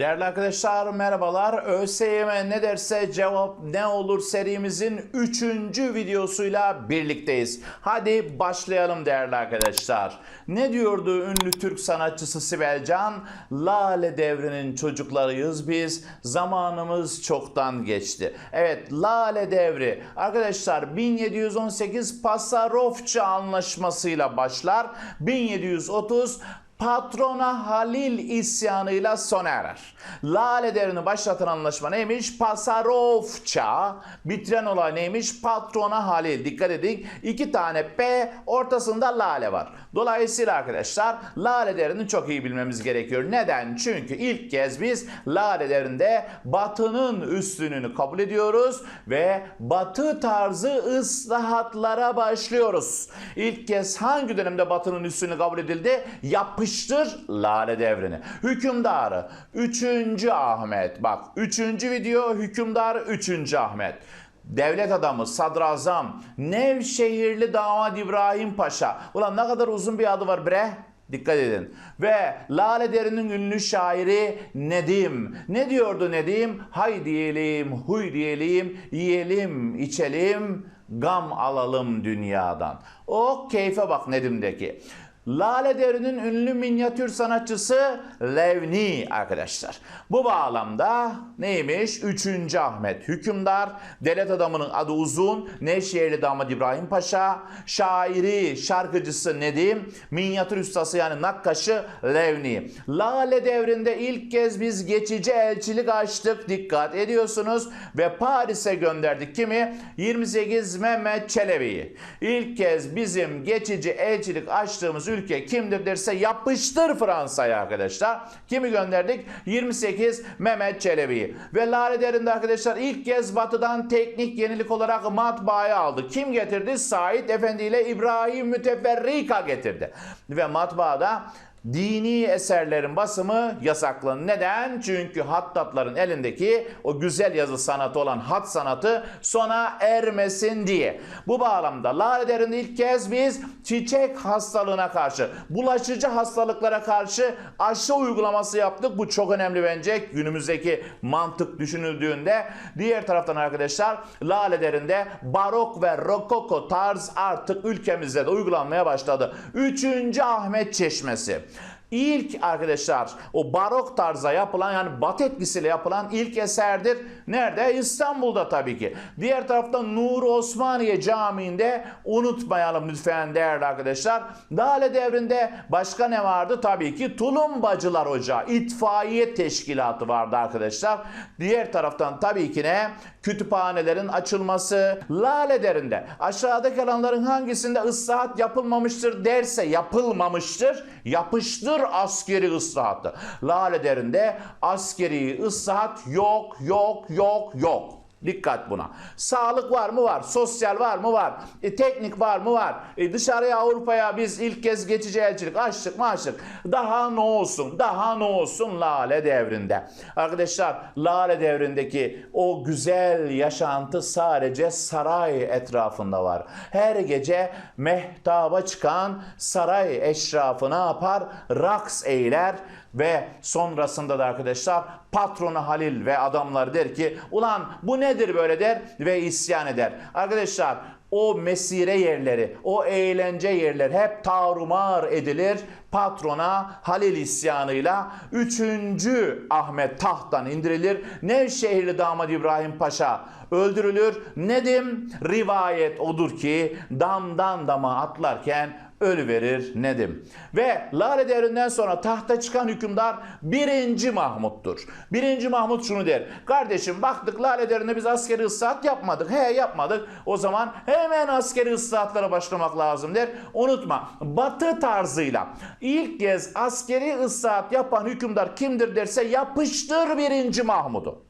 Değerli arkadaşlar merhabalar. ÖSYM ne derse cevap ne olur serimizin 3. videosuyla birlikteyiz. Hadi başlayalım değerli arkadaşlar. Ne diyordu ünlü Türk sanatçısı Sibel Can? Lale devrinin çocuklarıyız biz. Zamanımız çoktan geçti. Evet Lale devri. Arkadaşlar 1718 Pasarofça anlaşmasıyla başlar. 1730 Patrona Halil isyanıyla sona erer. Lale devrini başlatan anlaşma neymiş? Pasarofça. Bitiren olay neymiş? Patrona Halil. Dikkat edin. iki tane P ortasında Lale var. Dolayısıyla arkadaşlar Lale devrini çok iyi bilmemiz gerekiyor. Neden? Çünkü ilk kez biz Lale devrinde Batı'nın üstünlüğünü kabul ediyoruz ve Batı tarzı ıslahatlara başlıyoruz. İlk kez hangi dönemde Batı'nın üstünlüğü kabul edildi? Yapıştır Lale devrini. Hükümdarı 3. Ahmet. Bak 3. video hükümdar 3. Ahmet. Devlet adamı, sadrazam, Nevşehirli damat İbrahim Paşa. Ulan ne kadar uzun bir adı var bre. Dikkat edin. Ve Lale Derin'in ünlü şairi Nedim. Ne diyordu Nedim? Hay diyelim, huy diyelim, yiyelim, içelim, gam alalım dünyadan. O keyfe bak Nedim'deki. Lale Devri'nin ünlü minyatür sanatçısı Levni arkadaşlar. Bu bağlamda neymiş? 3. Ahmet hükümdar, devlet adamının adı uzun, Nevşehirli damat İbrahim Paşa, şairi, şarkıcısı Nedim, minyatür ustası yani nakkaşı Levni. Lale Devri'nde ilk kez biz geçici elçilik açtık dikkat ediyorsunuz ve Paris'e gönderdik kimi? 28 Mehmet Çelebi'yi. İlk kez bizim geçici elçilik açtığımız ülke kimdir derse yapıştır Fransa'ya arkadaşlar. Kimi gönderdik? 28 Mehmet Çelebi'yi. Ve Lale Derin'de arkadaşlar ilk kez batıdan teknik yenilik olarak matbaayı aldı. Kim getirdi? Said Efendi ile İbrahim Müteferrika getirdi. Ve matbaada dini eserlerin basımı yasaklandı. Neden? Çünkü hattatların elindeki o güzel yazı sanatı olan hat sanatı sona ermesin diye. Bu bağlamda Lale Derin'de ilk kez biz çiçek hastalığına karşı, bulaşıcı hastalıklara karşı aşı uygulaması yaptık. Bu çok önemli bence günümüzdeki mantık düşünüldüğünde. Diğer taraftan arkadaşlar Lale Derin'de barok ve rokoko tarz artık ülkemizde de uygulanmaya başladı. Üçüncü Ahmet Çeşmesi. İlk arkadaşlar o barok tarza yapılan yani bat etkisiyle yapılan ilk eserdir. Nerede? İstanbul'da tabii ki. Diğer tarafta Nur Osmaniye Camii'nde unutmayalım lütfen değerli arkadaşlar. Lale devrinde başka ne vardı? Tabii ki Tulumbacılar Ocağı, itfaiye teşkilatı vardı arkadaşlar. Diğer taraftan tabii ki ne? Kütüphanelerin açılması. Lale devrinde aşağıdaki alanların hangisinde ıslahat yapılmamıştır derse yapılmamıştır. Yapıştır askeri ıslahatı. Lale derinde askeri ıslahat yok, yok, yok, yok. Dikkat buna. Sağlık var mı? Var. Sosyal var mı? Var. E, teknik var mı? Var. E, dışarıya Avrupa'ya biz ilk kez geçici elçilik açtık mı açtık. Daha ne olsun? Daha ne olsun Lale devrinde. Arkadaşlar Lale devrindeki o güzel yaşantı sadece saray etrafında var. Her gece mehtaba çıkan saray eşrafı ne yapar? Raks eyler ve sonrasında da arkadaşlar patronu Halil ve adamlar der ki ulan bu nedir böyle der ve isyan eder. Arkadaşlar o mesire yerleri, o eğlence yerleri hep tarumar edilir. Patrona Halil isyanıyla 3. Ahmet tahttan indirilir. Nevşehirli damat İbrahim Paşa öldürülür. Nedim rivayet odur ki damdan dama atlarken ölü verir Nedim. Ve Lale devrinden sonra tahta çıkan hükümdar 1. Mahmut'tur. 1. Mahmut şunu der. Kardeşim baktık Lale devrinde biz askeri ıslahat yapmadık. He yapmadık. O zaman hemen askeri ıslahatlara başlamak lazım der. Unutma batı tarzıyla ilk kez askeri ıslahat yapan hükümdar kimdir derse yapıştır 1. Mahmud'u.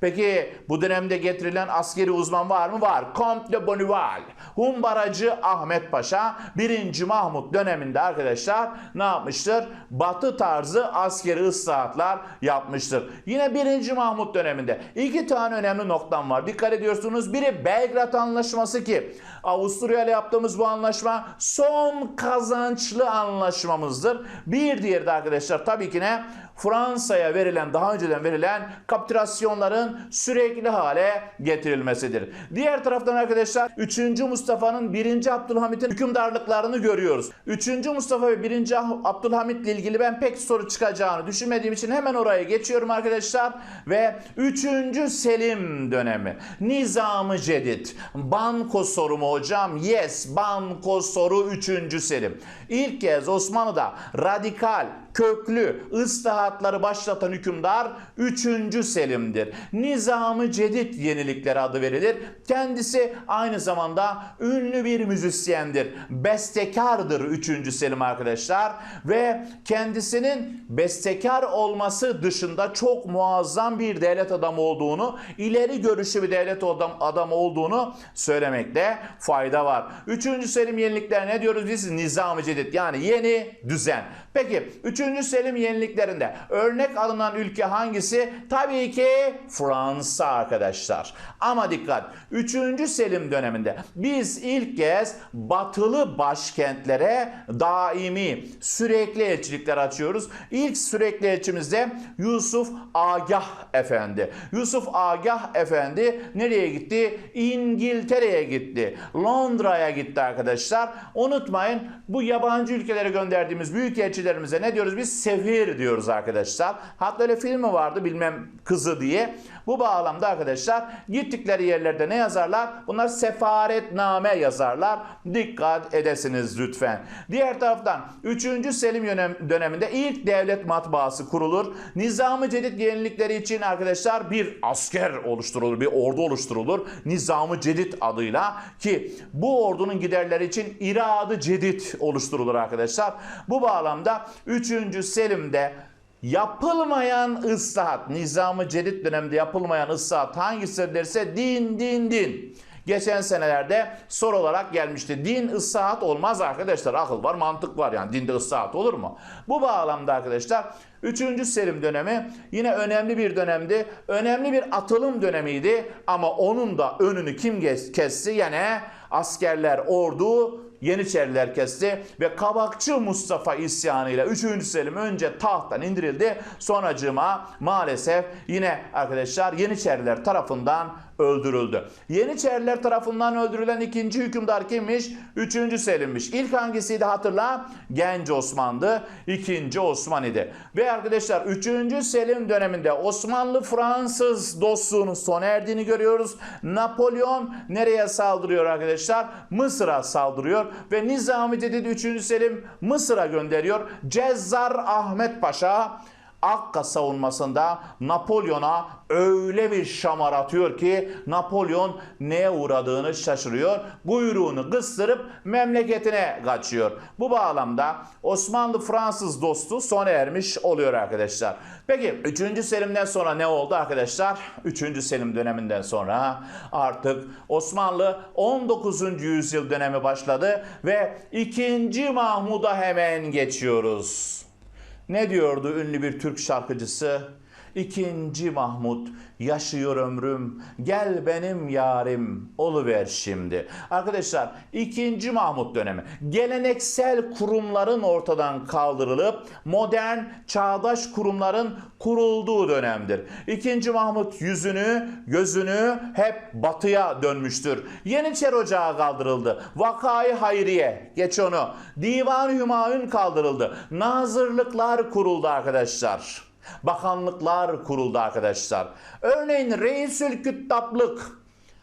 Peki bu dönemde getirilen askeri uzman var mı? Var. Comte de Bonneval. Humbaracı Ahmet Paşa 1. Mahmut döneminde arkadaşlar ne yapmıştır? Batı tarzı askeri ıslahatlar yapmıştır. Yine 1. Mahmut döneminde iki tane önemli noktam var. Dikkat ediyorsunuz. Biri Belgrad Anlaşması ki Avusturya ile yaptığımız bu anlaşma son kazançlı anlaşmamızdır. Bir diğeri de arkadaşlar tabii ki ne? Fransa'ya verilen daha önceden verilen kapitülasyonların sürekli hale getirilmesidir. Diğer taraftan arkadaşlar 3. Mustafa'nın 1. Abdülhamit'in hükümdarlıklarını görüyoruz. 3. Mustafa ve 1. Abdülhamit ile ilgili ben pek soru çıkacağını düşünmediğim için hemen oraya geçiyorum arkadaşlar ve 3. Selim dönemi. Nizam-ı Cedid. Banko soru mu hocam? Yes. Banko soru 3. Selim. İlk kez Osmanlı'da radikal, köklü ıslahatları başlatan hükümdar 3. Selim'dir. Nizam-ı Cedid yenilikleri adı verilir. Kendisi aynı zamanda ünlü bir müzisyendir. Bestekardır 3. Selim arkadaşlar ve kendisinin bestekar olması dışında çok muazzam bir devlet adamı olduğunu, ileri görüşlü bir devlet adam, adamı olduğunu söylemekte fayda var. 3. Selim yenilikler ne diyoruz biz? Nizam-ı Cedid yani yeni düzen. Peki 3. Selim yeniliklerinde örnek alınan ülke hangisi? Tabii ki Fransa arkadaşlar. Ama dikkat 3. Selim döneminde biz ilk kez batılı başkentlere daimi sürekli elçilikler açıyoruz. İlk sürekli elçimiz de Yusuf Agah Efendi. Yusuf Agah Efendi nereye gitti? İngiltere'ye gitti. Londra'ya gitti arkadaşlar. Unutmayın bu yabancı ülkelere gönderdiğimiz büyük elçilerimize ne diyoruz biz? Sefir diyoruz arkadaşlar. Hatta öyle filmi vardı bilmem kızı diye. Bu bağlamda arkadaşlar gittikleri yerlerde ne yazarlar? Bunlar sefaretname yazarlar. Dikkat edesiniz lütfen. Diğer taraftan 3. Selim döneminde ilk devlet matbaası kurulur. Nizam-ı Cedid yenilikleri için arkadaşlar bir asker oluşturulur, bir ordu oluşturulur. Nizam-ı Cedid adıyla ki bu ordunun giderleri için iradı Cedid oluşturulur arkadaşlar. Bu bağlamda 3. Selim'de yapılmayan ıslahat, nizamı cedid döneminde yapılmayan ıslahat hangisi derse din din din. Geçen senelerde soru olarak gelmişti. Din ıslahat olmaz arkadaşlar. Akıl var, mantık var yani. Dinde ıslahat olur mu? Bu bağlamda arkadaşlar 3. Selim dönemi yine önemli bir dönemdi. Önemli bir atılım dönemiydi ama onun da önünü kim kes- kesti? Yani askerler, ordu Yeniçeriler kesti ve Kabakçı Mustafa isyanıyla 3. Selim önce tahttan indirildi. Sonracığıma maalesef yine arkadaşlar Yeniçeriler tarafından öldürüldü. Yeniçeriler tarafından öldürülen ikinci hükümdar kimmiş? 3. Selim'miş. İlk hangisiydi hatırla? Genç Osman'dı. İkinci Osman idi. Ve arkadaşlar 3. Selim döneminde Osmanlı Fransız dostluğunun sona erdiğini görüyoruz. Napolyon nereye saldırıyor arkadaşlar? Mısır'a saldırıyor ve Nizami Cedid 3. Selim Mısır'a gönderiyor. Cezzar Ahmet Paşa Akka savunmasında Napolyon'a öyle bir şamar atıyor ki Napolyon neye uğradığını şaşırıyor. Buyruğunu kıstırıp memleketine kaçıyor. Bu bağlamda Osmanlı Fransız dostu sona ermiş oluyor arkadaşlar. Peki 3. Selim'den sonra ne oldu arkadaşlar? 3. Selim döneminden sonra artık Osmanlı 19. yüzyıl dönemi başladı ve 2. Mahmud'a hemen geçiyoruz. Ne diyordu ünlü bir Türk şarkıcısı? İkinci Mahmut yaşıyor ömrüm gel benim yarim oluver şimdi. Arkadaşlar ikinci Mahmut dönemi geleneksel kurumların ortadan kaldırılıp modern çağdaş kurumların kurulduğu dönemdir. İkinci Mahmut yüzünü gözünü hep batıya dönmüştür. Yeniçeri Ocağı kaldırıldı. Vakayı Hayriye geç onu. Divan-ı Hümayun kaldırıldı. Nazırlıklar kuruldu arkadaşlar. Bakanlıklar kuruldu arkadaşlar. Örneğin Reisül Küttaplık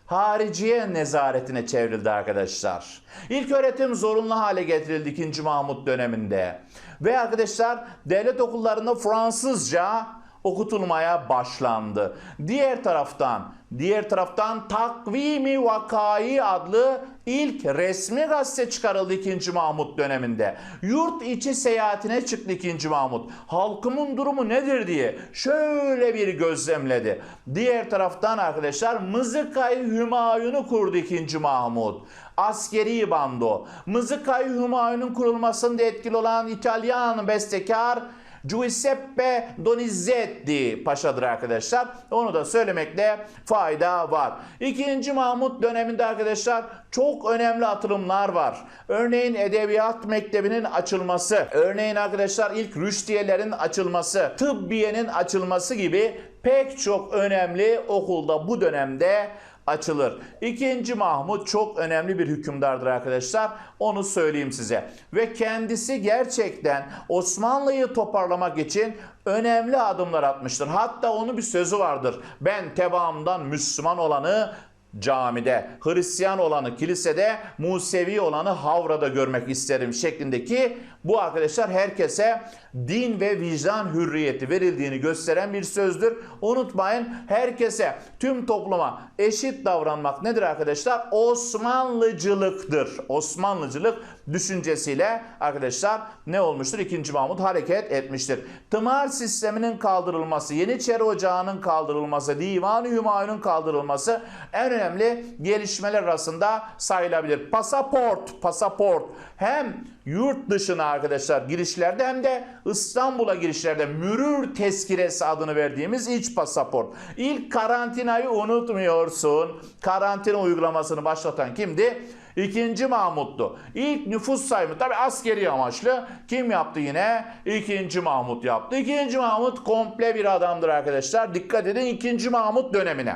hariciye nezaretine çevrildi arkadaşlar. İlk öğretim zorunlu hale getirildi 2. Mahmut döneminde. Ve arkadaşlar devlet okullarında Fransızca okutulmaya başlandı. Diğer taraftan diğer taraftan Takvimi Vakai adlı ilk resmi gazete çıkarıldı 2. Mahmut döneminde. Yurt içi seyahatine çıktı 2. Mahmut. Halkımın durumu nedir diye şöyle bir gözlemledi. Diğer taraftan arkadaşlar Mızıkay Hümayun'u kurdu 2. Mahmut. Askeri bando. Mızıkay Hümayun'un kurulmasında etkili olan İtalyan bestekar Giuseppe Donizetti Paşa'dır arkadaşlar. Onu da söylemekte fayda var. İkinci Mahmut döneminde arkadaşlar çok önemli atılımlar var. Örneğin Edebiyat Mektebi'nin açılması, örneğin arkadaşlar ilk rüştiyelerin açılması, tıbbiyenin açılması gibi pek çok önemli okulda bu dönemde açılır. İkinci Mahmut çok önemli bir hükümdardır arkadaşlar. Onu söyleyeyim size. Ve kendisi gerçekten Osmanlı'yı toparlamak için önemli adımlar atmıştır. Hatta onun bir sözü vardır. Ben tebaamdan Müslüman olanı camide, Hristiyan olanı kilisede, Musevi olanı Havra'da görmek isterim şeklindeki bu arkadaşlar herkese din ve vicdan hürriyeti verildiğini gösteren bir sözdür. Unutmayın herkese, tüm topluma eşit davranmak nedir arkadaşlar? Osmanlıcılıktır. Osmanlıcılık düşüncesiyle arkadaşlar ne olmuştur? İkinci Mahmut hareket etmiştir. Tımar sisteminin kaldırılması, Yeniçeri Ocağı'nın kaldırılması, Divan-ı Hümayun'un kaldırılması en önemli gelişmeler arasında sayılabilir. Pasaport, pasaport hem yurt dışına arkadaşlar girişlerde hem de İstanbul'a girişlerde mürür tezkiresi adını verdiğimiz iç pasaport. İlk karantinayı unutmuyorsun. Karantina uygulamasını başlatan kimdi? İkinci Mahmut'tu. İlk nüfus sayımı tabi askeri amaçlı. Kim yaptı yine? İkinci Mahmut yaptı. İkinci Mahmut komple bir adamdır arkadaşlar. Dikkat edin ikinci Mahmut dönemine.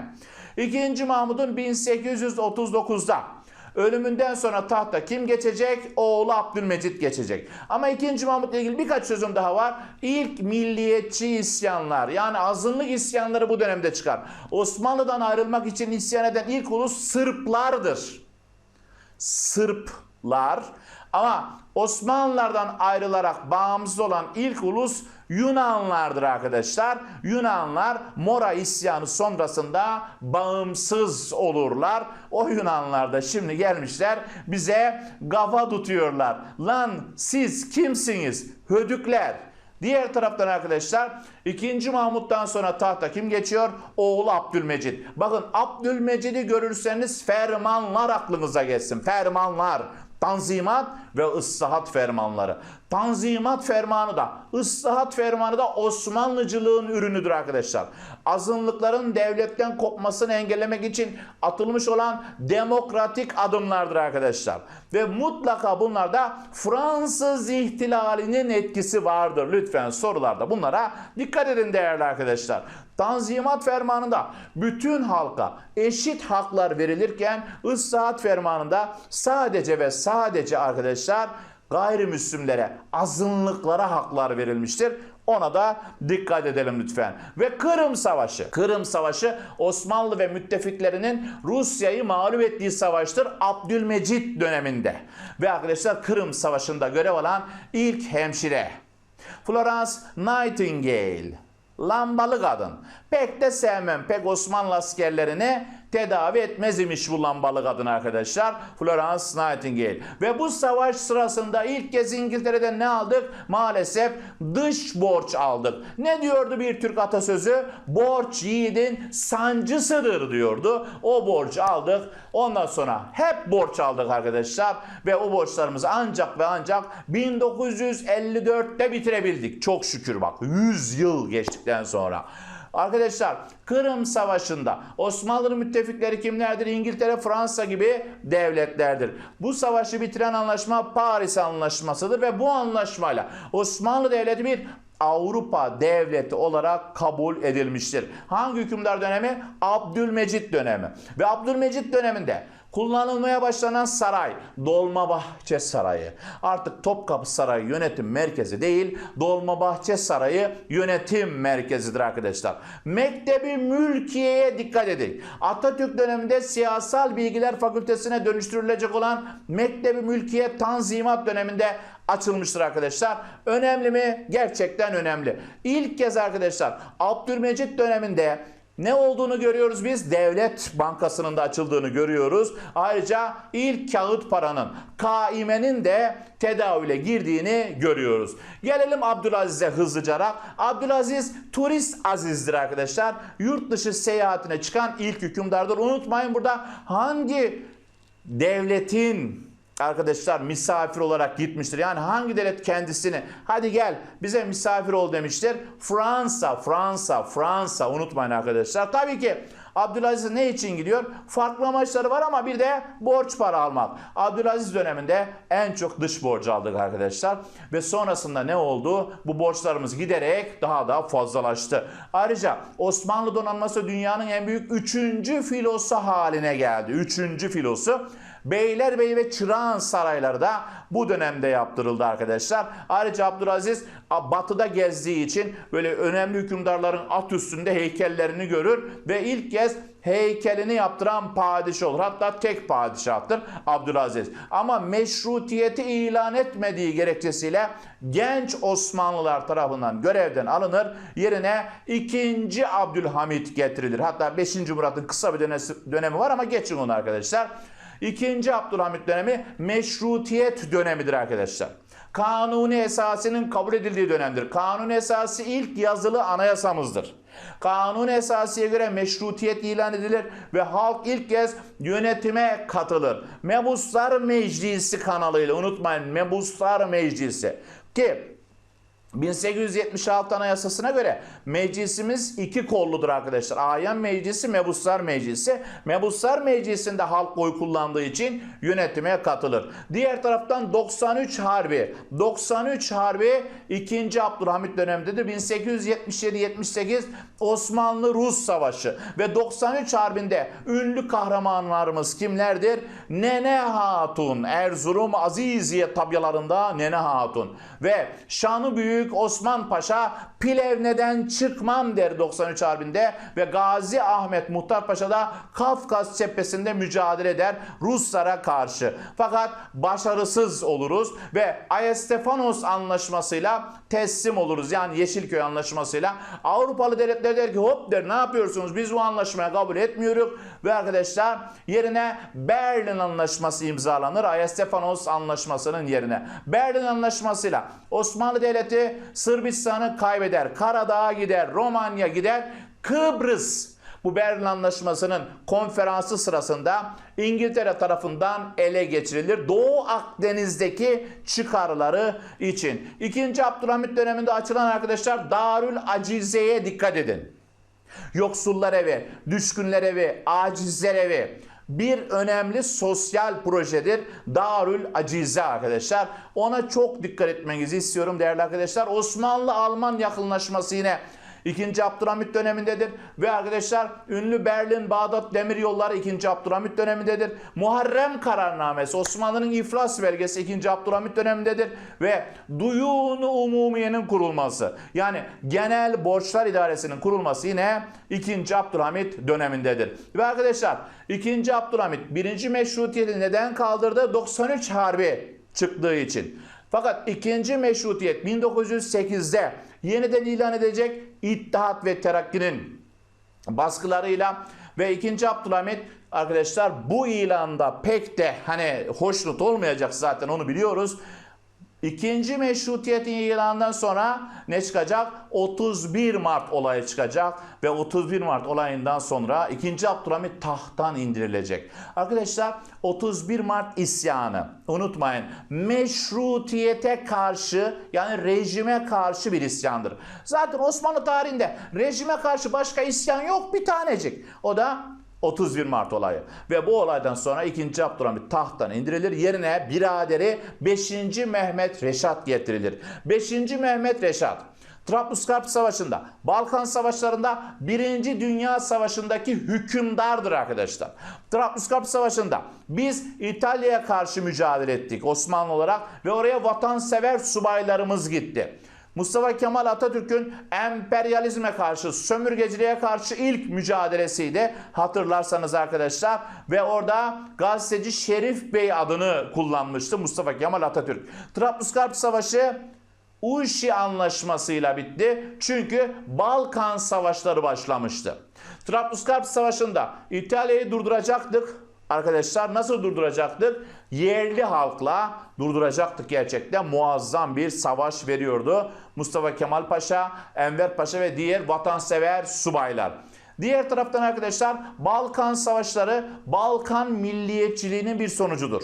İkinci Mahmut'un 1839'da Ölümünden sonra tahta kim geçecek? Oğlu Abdülmecit geçecek. Ama 2. Mahmut'la ilgili birkaç sözüm daha var. İlk milliyetçi isyanlar yani azınlık isyanları bu dönemde çıkar. Osmanlı'dan ayrılmak için isyan eden ilk ulus Sırplardır. Sırplar ama Osmanlılardan ayrılarak bağımsız olan ilk ulus Yunanlardır arkadaşlar. Yunanlar Mora isyanı sonrasında bağımsız olurlar. O Yunanlar da şimdi gelmişler bize kafa tutuyorlar. Lan siz kimsiniz? Hödükler. Diğer taraftan arkadaşlar 2. Mahmut'tan sonra tahta kim geçiyor? Oğlu Abdülmecid. Bakın Abdülmecid'i görürseniz fermanlar aklınıza gelsin. Fermanlar. Tanzimat ve ıslahat fermanları. Tanzimat fermanı da, ıslahat fermanı da Osmanlıcılığın ürünüdür arkadaşlar. Azınlıkların devletten kopmasını engellemek için atılmış olan demokratik adımlardır arkadaşlar. Ve mutlaka bunlarda Fransız ihtilalinin etkisi vardır. Lütfen sorularda bunlara dikkat edin değerli arkadaşlar. Tanzimat fermanında bütün halka eşit haklar verilirken ıslahat fermanında sadece ve sadece arkadaşlar gayrimüslimlere, azınlıklara haklar verilmiştir. Ona da dikkat edelim lütfen. Ve Kırım Savaşı. Kırım Savaşı Osmanlı ve müttefiklerinin Rusya'yı mağlup ettiği savaştır Abdülmecit döneminde. Ve arkadaşlar Kırım Savaşı'nda görev alan ilk hemşire. Florence Nightingale. Lambalı kadın. Pek de sevmem. Pek Osmanlı askerlerini tedavi etmez imiş bu lambalı kadın arkadaşlar. Florence Nightingale. Ve bu savaş sırasında ilk kez İngiltere'den ne aldık? Maalesef dış borç aldık. Ne diyordu bir Türk atasözü? Borç yiğidin sancısıdır diyordu. O borcu aldık. Ondan sonra hep borç aldık arkadaşlar. Ve o borçlarımızı ancak ve ancak 1954'te bitirebildik. Çok şükür bak 100 yıl geçtikten sonra. Arkadaşlar Kırım Savaşı'nda Osmanlı'nın müttefikleri kimlerdir? İngiltere, Fransa gibi devletlerdir. Bu savaşı bitiren anlaşma Paris Anlaşması'dır ve bu anlaşmayla Osmanlı Devleti bir Avrupa devleti olarak kabul edilmiştir. Hangi hükümdar dönemi? Abdülmecit dönemi. Ve Abdülmecit döneminde kullanılmaya başlanan saray Dolmabahçe Sarayı. Artık Topkapı Sarayı yönetim merkezi değil, Dolmabahçe Sarayı yönetim merkezidir arkadaşlar. Mektebi Mülkiye'ye dikkat edin. Atatürk döneminde Siyasal Bilgiler Fakültesine dönüştürülecek olan Mektebi Mülkiye Tanzimat döneminde açılmıştır arkadaşlar. Önemli mi? Gerçekten önemli. İlk kez arkadaşlar Abdülmecit döneminde ne olduğunu görüyoruz biz? Devlet Bankası'nın da açıldığını görüyoruz. Ayrıca ilk kağıt paranın, kaimenin de tedavüle girdiğini görüyoruz. Gelelim Abdülaziz'e hızlıca. Abdülaziz turist azizdir arkadaşlar. Yurt dışı seyahatine çıkan ilk hükümdardır. Unutmayın burada hangi devletin arkadaşlar misafir olarak gitmiştir. Yani hangi devlet kendisini hadi gel bize misafir ol demiştir. Fransa, Fransa, Fransa unutmayın arkadaşlar. Tabii ki Abdülaziz ne için gidiyor? Farklı amaçları var ama bir de borç para almak. Abdülaziz döneminde en çok dış borcu aldık arkadaşlar. Ve sonrasında ne oldu? Bu borçlarımız giderek daha da fazlalaştı. Ayrıca Osmanlı donanması dünyanın en büyük üçüncü filosu haline geldi. Üçüncü filosu. Beylerbeyi ve Çırağan sarayları da bu dönemde yaptırıldı arkadaşlar. Ayrıca Abdülaziz batıda gezdiği için böyle önemli hükümdarların at üstünde heykellerini görür ve ilk kez heykelini yaptıran padişah olur. Hatta tek padişahtır Abdülaziz. Ama meşrutiyeti ilan etmediği gerekçesiyle genç Osmanlılar tarafından görevden alınır. Yerine 2. Abdülhamit getirilir. Hatta 5. Murat'ın kısa bir dönemi var ama geçin onu arkadaşlar. İkinci Abdülhamit dönemi meşrutiyet dönemidir arkadaşlar. Kanuni esasının kabul edildiği dönemdir. Kanun esası ilk yazılı anayasamızdır. Kanun esasıya göre meşrutiyet ilan edilir ve halk ilk kez yönetime katılır. Mebuslar Meclisi kanalıyla unutmayın Mebuslar Meclisi ki 1876 Anayasası'na göre meclisimiz iki kolludur arkadaşlar. Ayan Meclisi, Mebuslar Meclisi. Mebuslar Meclisi'nde halk oy kullandığı için yönetime katılır. Diğer taraftan 93 Harbi. 93 Harbi 2. Abdülhamit dönemindedir. 1877-78 Osmanlı-Rus Savaşı ve 93 Harbi'nde ünlü kahramanlarımız kimlerdir? Nene Hatun, Erzurum Aziziye tabyalarında Nene Hatun ve şanı büyük Osman Paşa Plevne'den çıkmam der 93 Harbi'nde ve Gazi Ahmet Muhtar Paşa da Kafkas cephesinde mücadele eder Ruslara karşı. Fakat başarısız oluruz ve Ayestefanos anlaşmasıyla teslim oluruz. Yani Yeşilköy anlaşmasıyla Avrupalı devletler der ki hop der ne yapıyorsunuz biz bu anlaşmaya kabul etmiyoruz ve arkadaşlar yerine Berlin anlaşması imzalanır. Ayestefanos anlaşmasının yerine. Berlin anlaşmasıyla Osmanlı Devleti Sırbistan'ı kaybeder. Karadağ'a gider, Romanya gider, Kıbrıs bu Berlin Anlaşması'nın konferansı sırasında İngiltere tarafından ele geçirilir. Doğu Akdeniz'deki çıkarları için. İkinci Abdülhamit döneminde açılan arkadaşlar Darül Acize'ye dikkat edin. Yoksullar evi, düşkünler evi, acizler evi bir önemli sosyal projedir. Darül Acize arkadaşlar. Ona çok dikkat etmenizi istiyorum değerli arkadaşlar. Osmanlı-Alman yakınlaşması yine 2. Abdülhamit dönemindedir. Ve arkadaşlar ünlü Berlin-Bağdat demir yolları 2. Abdülhamit dönemindedir. Muharrem kararnamesi Osmanlı'nın iflas belgesi 2. Abdülhamit dönemindedir. Ve Duyunu Umumiye'nin kurulması yani Genel Borçlar İdaresi'nin kurulması yine 2. Abdülhamit dönemindedir. Ve arkadaşlar 2. Abdülhamit 1. Meşrutiyeti neden kaldırdı? 93 Harbi çıktığı için. Fakat ikinci meşrutiyet 1908'de yeniden ilan edecek İttihat ve Terakki'nin baskılarıyla ve 2. Abdülhamit arkadaşlar bu ilanda pek de hani hoşnut olmayacak zaten onu biliyoruz. İkinci meşrutiyetin ilanından sonra ne çıkacak? 31 Mart olayı çıkacak ve 31 Mart olayından sonra 2. Abdülhamit tahttan indirilecek. Arkadaşlar 31 Mart isyanı unutmayın meşrutiyete karşı yani rejime karşı bir isyandır. Zaten Osmanlı tarihinde rejime karşı başka isyan yok bir tanecik. O da 31 Mart olayı. Ve bu olaydan sonra 2. Abdülhamit tahttan indirilir. Yerine biraderi 5. Mehmet Reşat getirilir. 5. Mehmet Reşat Trablusgarp Savaşı'nda, Balkan Savaşları'nda, 1. Dünya Savaşı'ndaki hükümdardır arkadaşlar. Trablusgarp Savaşı'nda biz İtalya'ya karşı mücadele ettik Osmanlı olarak ve oraya vatansever subaylarımız gitti. Mustafa Kemal Atatürk'ün emperyalizme karşı, sömürgeciliğe karşı ilk mücadelesiydi. Hatırlarsanız arkadaşlar ve orada gazeteci Şerif Bey adını kullanmıştı Mustafa Kemal Atatürk. Trablusgarp Savaşı Uşi Anlaşması'yla bitti. Çünkü Balkan Savaşları başlamıştı. Trablusgarp Savaşı'nda İtalya'yı durduracaktık. Arkadaşlar nasıl durduracaktık? Yerli halkla durduracaktık gerçekten. Muazzam bir savaş veriyordu. Mustafa Kemal Paşa, Enver Paşa ve diğer vatansever subaylar. Diğer taraftan arkadaşlar Balkan Savaşları Balkan milliyetçiliğinin bir sonucudur.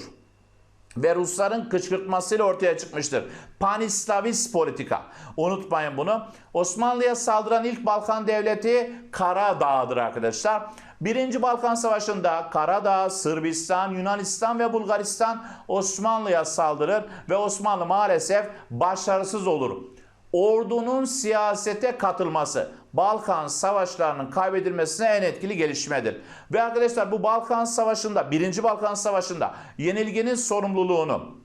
ve Rusların kışkırtmasıyla ortaya çıkmıştır. Panislavist politika. Unutmayın bunu. Osmanlı'ya saldıran ilk Balkan devleti Karadağ'dır arkadaşlar. Birinci Balkan Savaşı'nda Karadağ, Sırbistan, Yunanistan ve Bulgaristan Osmanlı'ya saldırır ve Osmanlı maalesef başarısız olur. Ordunun siyasete katılması Balkan savaşlarının kaybedilmesine en etkili gelişmedir. Ve arkadaşlar bu Balkan Savaşı'nda, 1. Balkan Savaşı'nda yenilginin sorumluluğunu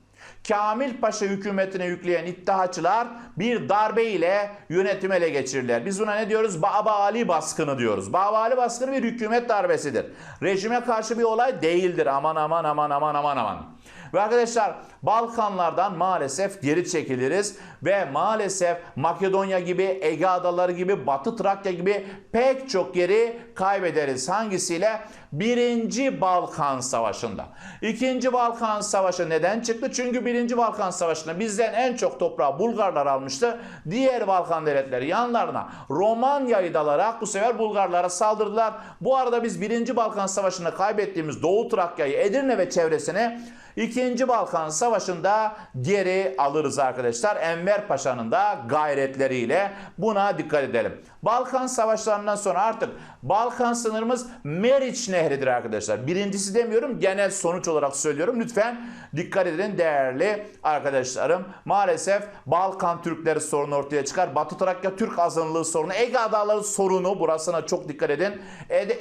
Kamil Paşa hükümetine yükleyen İttihatçılar bir darbe ile yönetimi ele geçirirler. Biz buna ne diyoruz? Baba Ali baskını diyoruz. Baba Ali baskını bir hükümet darbesidir. Rejime karşı bir olay değildir. Aman aman aman aman aman aman. Ve arkadaşlar Balkanlardan maalesef geri çekiliriz ve maalesef Makedonya gibi, Ege Adaları gibi, Batı Trakya gibi pek çok yeri kaybederiz. Hangisiyle? Birinci Balkan Savaşı'nda. İkinci Balkan Savaşı neden çıktı? Çünkü Birinci Balkan Savaşı'nda bizden en çok toprağı Bulgarlar almıştı. Diğer Balkan devletleri yanlarına Romanya'yı dalarak bu sefer Bulgarlara saldırdılar. Bu arada biz Birinci Balkan Savaşı'nda kaybettiğimiz Doğu Trakya'yı, Edirne ve çevresini İkinci Balkan Savaşı'nda geri alırız arkadaşlar. Enver Paşa'nın da gayretleriyle buna dikkat edelim. Balkan Savaşlarından sonra artık Balkan sınırımız Meriç Nehri'dir arkadaşlar. Birincisi demiyorum genel sonuç olarak söylüyorum. Lütfen dikkat edin değerli arkadaşlarım. Maalesef Balkan Türkleri sorunu ortaya çıkar. Batı Trakya Türk azınlığı sorunu, Ege Adaları sorunu burasına çok dikkat edin.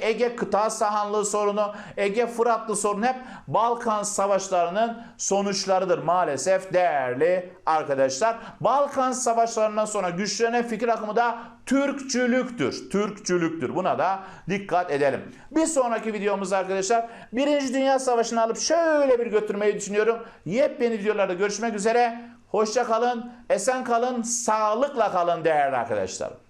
Ege, kıta sahanlığı sorunu, Ege Fıratlı sorunu hep Balkan Savaşlarının sonuçlarıdır maalesef değerli arkadaşlar. Balkan Savaşlarından sonra güçlenen fikir akımı da Türkçülüktür. Türkçülüktür. Buna da dikkat edelim. Bir sonraki videomuz arkadaşlar Birinci Dünya Savaşı'nı alıp şöyle bir götürmeyi düşünüyorum. Yepyeni videolarda görüşmek üzere. Hoşça kalın, esen kalın, sağlıkla kalın değerli arkadaşlar.